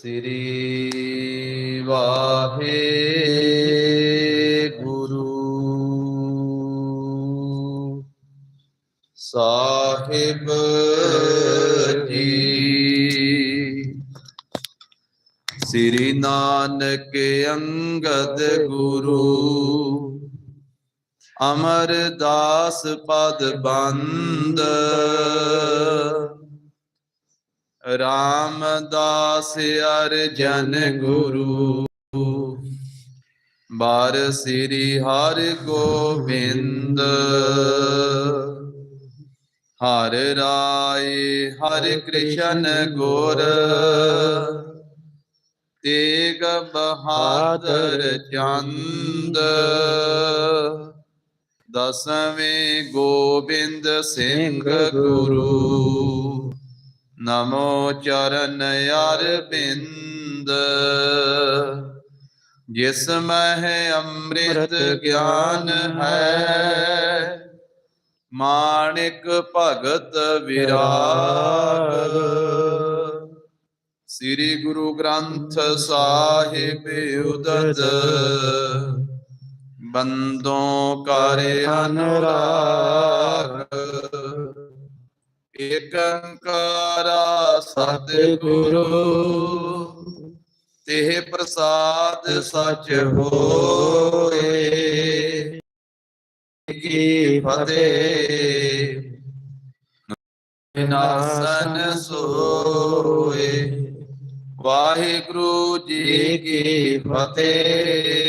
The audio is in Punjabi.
ਸ੍ਰੀ ਵਾਹਿਗੁਰੂ। ਸਾਹਿਬ ਜੀ ਸ੍ਰੀ ਨਾਨਕ ਅੰਗਦ ਗੁਰੂ ਅਮਰਦਾਸ ਪਦ ਬੰਦ। ਰਾਮਦਾਸ ਅਰਜਨ ਗੁਰੂ। ਬਾਰ ਸ੍ਰੀ ਹਰਿ ਗੋਬਿੰਦ ਹਰ ਰਾਏ ਹਰ ਕ੍ਰਿਸ਼ਨ ਗੁਰ। ਤੇਗ ਬਹਾਦਰ ਚੰਦ। ਦਸਵੇਂ ਗੋਬਿੰਦ ਸਿੰਘ ਗੁਰੂ। ਨਮੋ ਚਰਨ ਅਰਬਿੰਦ ਜਿਸ ਮਹਿ ਅੰਮ੍ਰਿਤ ਗਿਆਨ ਹੈ, ਮਾਣਿਕ ਭਗਤ ਵਿਰਾਗ। ਸ੍ਰੀ ਗੁਰੂ ਗ੍ਰੰਥ ਸਾਹਿਬ ਉਦਤ ਬੰਦੋਂ ਕਰ ਅਨੁਰਾਗ। ਏਕੰਕਾਰਾ ਸਤਿਗੁਰੂ ਤੇ ਪ੍ਰਸਾਦ ਸਚ ਹੋਏ। ਕੀ ਫਤਿਹ। ਨਾਸਨ ਸੋਏ। ਵਾਹਿਗੁਰੂ ਜੀ ਕੀ ਫਤਿਹ।